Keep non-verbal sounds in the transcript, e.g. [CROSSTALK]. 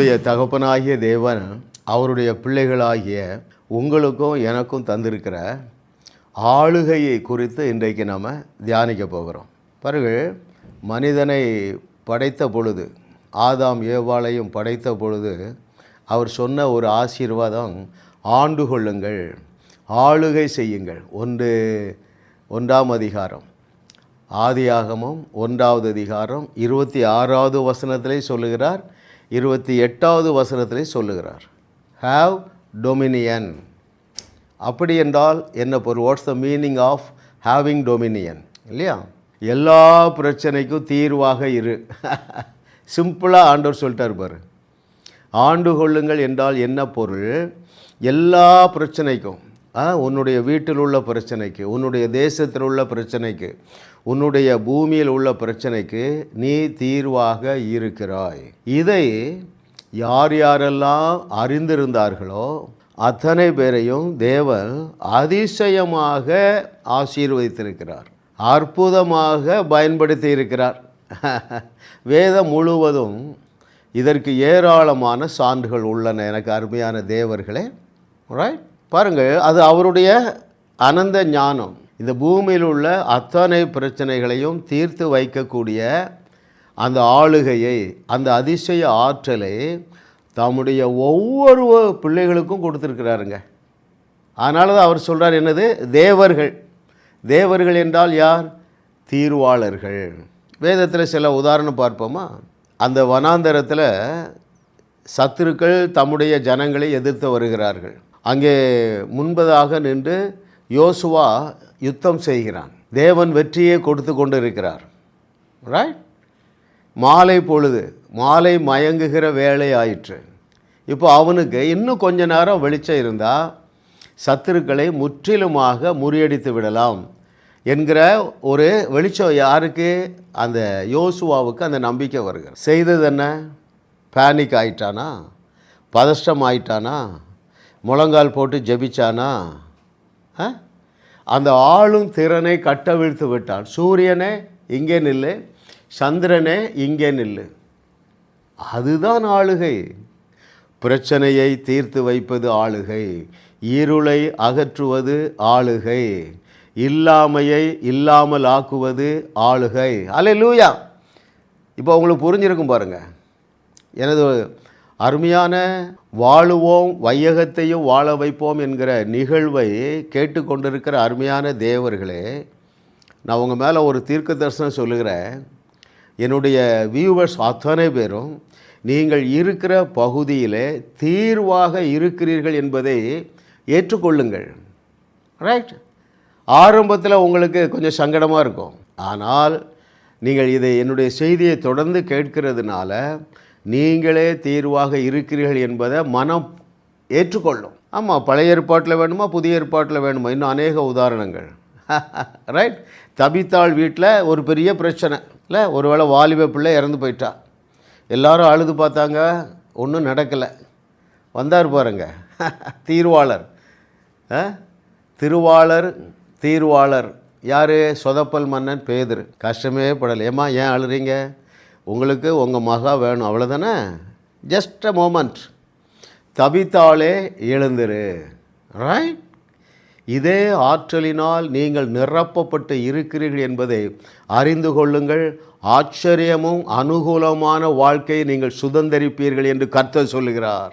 நம்முடைய தகப்பனாகிய தேவன் அவருடைய பிள்ளைகளாகிய உங்களுக்கும் எனக்கும் தந்திருக்கிற ஆளுகையை குறித்து இன்றைக்கு நாம் தியானிக்க போகிறோம். பிறகு மனிதனை படைத்த பொழுது ஆதாம் ஏவாளையும் படைத்த பொழுது அவர் சொன்ன ஒரு ஆசீர்வாதம் ஆண்டு கொள்ளுங்கள் ஆளுகை செய்யுங்கள். ஒன்று ஒன்றாம் அதிகாரம். ஆதியாகமும் ஒன்றாவது அதிகாரம் இருபத்தி ஆறாவது வசனத்திலே சொல்லுகிறார் இருபத்தி எட்டாவது வசனத்திலே சொல்லுகிறார். ஹாவ் டொமினியன் அப்படி என்றால் என்ன பொருள்? What's the meaning of having dominion இல்லையா? எல்லா பிரச்சனைக்கும் தீர்வாக இரு. [LAUGHS] சிம்பிளாக ஆண்டவர் சொல்லிட்டார் பாரு. ஆண்டு கொள்ளுங்கள் என்றால் என்ன பொருள்? எல்லா பிரச்சனைக்கும். உன்னுடைய வீட்டில் உள்ள பிரச்சனைக்கு உன்னுடைய தேசத்தில் உள்ள பிரச்சனைக்கு உன்னுடைய பூமியில் உள்ள பிரச்சனைக்கு நீ தீர்வாக இருக்கிறாய். இதை யார் யாரெல்லாம் அறிந்திருந்தார்களோ அத்தனை பேரையும் தேவன் அதிசயமாக ஆசீர்வதித்திருக்கிறார். அற்புதமாக பயன்படுத்தி இருக்கிறார் [LAUGHS] வேதம் முழுவதும் இதற்கு ஏராளமான சான்றுகள் உள்ளன. எனக்கு அருமையான தேவர்களே. ரைட் பாருங்கள் அது அவருடைய அனந்த ஞானம். இந்த பூமியில் உள்ள அத்தனை பிரச்சனைகளையும் தீர்த்து வைக்கக்கூடிய அந்த ஆளுகையை அந்த அதிசய ஆற்றலை தம்முடைய ஒவ்வொரு பிள்ளைகளுக்கும் கொடுத்துருக்கிறாருங்க. அதனால தான் அவர் சொல்கிறார் என்னது? தேவர்கள். தேவர்கள் என்றால் யார்? தீர்வாளர்கள். வேதத்தில் சில உதாரணம் பார்ப்போமா? அந்த வனாந்தரத்தில் சத்துருக்கள் தம்முடைய ஜனங்களை எதிர்த்து வருகிறார்கள். அங்கே முன்பதாக நின்று யோசுவா யுத்தம் செய்கிறான். தேவன் வெற்றியை கொடுத்து கொண்டு இருக்கிறார் ரைட் மாலை பொழுது மாலை மயங்குகிற வேலை ஆயிற்று. இப்போ அவனுக்கு இன்னும் கொஞ்ச நேரம் வெளிச்சம் இருந்தால் சத்துருக்களை முற்றிலுமாக முறியடித்து விடலாம் என்கிற ஒரு வெளிச்சம் யாருக்கு? அந்த யோசுவாவுக்கு அந்த நம்பிக்கை வருகிறது. செய்தது என்ன? பேனிக் ஆயிட்டானா? பதஷ்டம் ஆயிட்டானா? முழங்கால் போட்டு ஜெபிச்சானா? ஆ? அந்த ஆளும் திறனை கட்டவிழ்த்து விட்டான். சூரியனே இங்கே நில்லு. சந்திரனே இங்கே நில்லு. அதுதான் ஆளுகை. பிரச்சனையை தீர்த்து வைப்பது ஆளுகை. இருளை அகற்றுவது ஆளுகை. இல்லாமையை இல்லாமல் ஆக்குவது ஆளுகை. அலை லூயா இப்போ உங்களுக்கு புரிஞ்சிருக்கும் பாருங்கள் எனது அருமையான வாழுவோம் வையகத்தையும் வாழ வைப்போம் என்கிற நிகழ்வை கேட்டுக்கொண்டிருக்கிற அருமையான தேவர்களே நான் உங்கள் மேலே ஒரு தீர்க்க தரிசனம் சொல்லுகிறேன். என்னுடைய வியூவர்ஸ் அத்தனை பேரும் நீங்கள் இருக்கிற பகுதியிலே தீர்வாக இருக்கிறீர்கள் என்பதை ஏற்றுக்கொள்ளுங்கள். ரைட் ஆரம்பத்தில் உங்களுக்கு கொஞ்சம் சங்கடமாக இருக்கும். ஆனால் நீங்கள் இதை என்னுடைய செய்தியை தொடர்ந்து கேட்கிறதுனால நீங்களே தீர்வாக இருக்கிறீர்கள் என்பதை மனம் ஏற்றுக்கொள்ளும். ஆமாம் பழைய ஏற்பாட்டில் வேணுமா புதிய ஏற்பாட்டில் வேணுமா? இன்னும் அநேக உதாரணங்கள். [LAUGHS] ரைட் தபித்தாள் வீட்டில் ஒரு பெரிய பிரச்சனை. இல்லை ஒருவேளை வாலிப பிள்ளை இறந்து போயிட்டா. எல்லாரும் அழுது பார்த்தாங்க ஒன்றும் நடக்கலை. வந்தார் பாருங்க. [LAUGHS] தீர்வாளர். ஆ? திருவாளர் தீர்வாளர். யார்? சொதப்பல் மன்னன் பேதர். கஷ்டமே படலை. ஏம்மா ஏன் அழுறீங்க? உங்களுக்கு உங்கள் மகா வேணும். அவ்வளோதானே ஜஸ்ட் அ மோமெண்ட் தவித்தாலே எழுந்துரு. ரைட் இதே ஆற்றலினால் நீங்கள் நிரப்பப்பட்டு இருக்கிறீர்கள் என்பதை அறிந்து கொள்ளுங்கள். ஆச்சரியமும் அனுகூலமான வாழ்க்கையை நீங்கள் சுதந்தரிப்பீர்கள் என்று கர்த்தர் சொல்லுகிறார்.